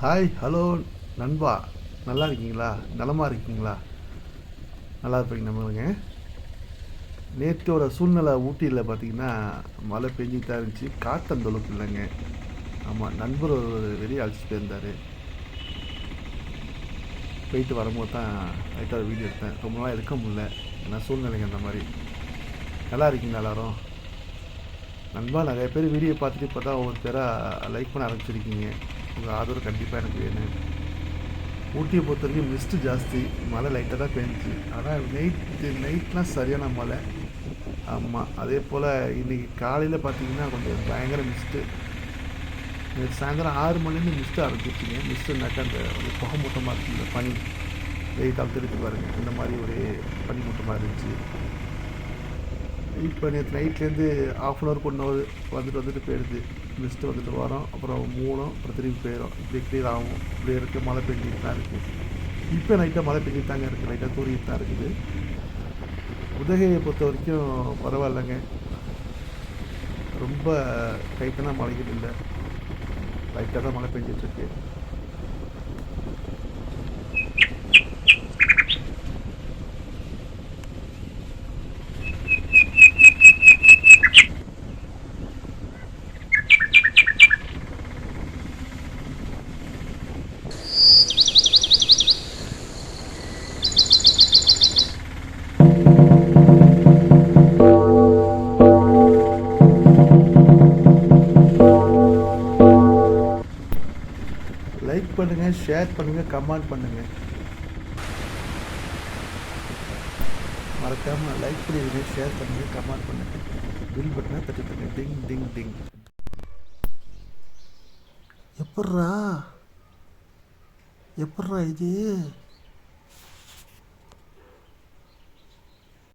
Hi hello நண்பா. நல்லா இருக்கீங்களா? நலமாக இருக்கீங்களா? நல்லா இருப்பீங்க நம்மளுங்க நேற்றோட சூழ்நிலை ஊட்டியில் பார்த்தீங்கன்னா மழை பெஞ்சிட்டு தான் இருந்துச்சு. காற்று அந்த அளவுக்கு இல்லைங்க. ஆமாம் நண்பர் ஒரு வெளியே அழைச்சிட்டு போயிருந்தார். போயிட்டு வரும்போது தான் லைட்டாக வீடியோ எடுத்தேன். ரொம்ப நாள் எடுக்க முடியல. ஏன்னா சூழ்நிலைங்க அந்த மாதிரி. நல்லா இருக்கீங்களா எல்லாரும்? நண்பா நிறைய பேர் வீடியோ பார்த்துட்டு இப்போ தான் ஒவ்வொருத்தராக லைக் பண்ண ஆரம்பிச்சிருக்கீங்க. உங்கள் ஆதரவு கண்டிப்பாக எனக்கு வேணும். ஊட்டியை பொறுத்த வரைக்கும் மிஸ்ட்டு ஜாஸ்தி. மழை லைட்டாக தான் பெஞ்சிச்சு. ஆனால் நைட்டு நைட்லாம் சரியான மழை. ஆமாம் அதே போல் இன்றைக்கி காலையில் பார்த்தீங்கன்னா கொஞ்சம் பயங்கர மிஸ்ட்டு நேற்று சாயந்தரம் ஆறு மணிலேருந்து மிஸ்ட்டு ஆரம்பிச்சிருக்கீங்க மிஸ்ட்டுனாக்கா அந்த ஒரு புகை மூட்டமாக இருக்குல்ல பனி. வெயில் காலத்தில் இருக்கு பாருங்கள் இந்த மாதிரி ஒரு பனி மூட்டமாக இருந்துச்சு. இப்போ நேற்று நைட்லேருந்து half an hour one hour வந்துட்டு வந்துட்டு போயிடுது. மிஸ்ட்டு வந்துட்டு வரோம். அப்புறம் மூணும் அப்புறம் திரும்பி போயிடும் இப்படி கிளியர் ஆகும். இப்படி இருக்குது மழை பெஞ்சிட்டு தான் இருக்குது இப்போ நைட்டாக மழை பெஞ்சிட்டு தாங்க இருக்குது லைட்டாக தூரிட்டு தான் இருக்குது. உதகையை பொறுத்த வரைக்கும் பரவாயில்லைங்க. ரொம்ப டைட்டான மழைகள் இல்லை. லைட்டாக தான் மழை பெஞ்சிட்ருக்கு லைக் பண்ணுங்கள் ஷேர் பண்ணுங்கள் கமெண்ட் பண்ணுங்கள் மறக்காமல் லைக் பண்ணிடுங்க ஷேர் பண்ணுங்கள் கமெண்ட் பண்ணுங்கள் பில் பட்டனை தட்டுங்க. டிங் டிங் டிங் எப்பட்றா? எப்பட்றா இது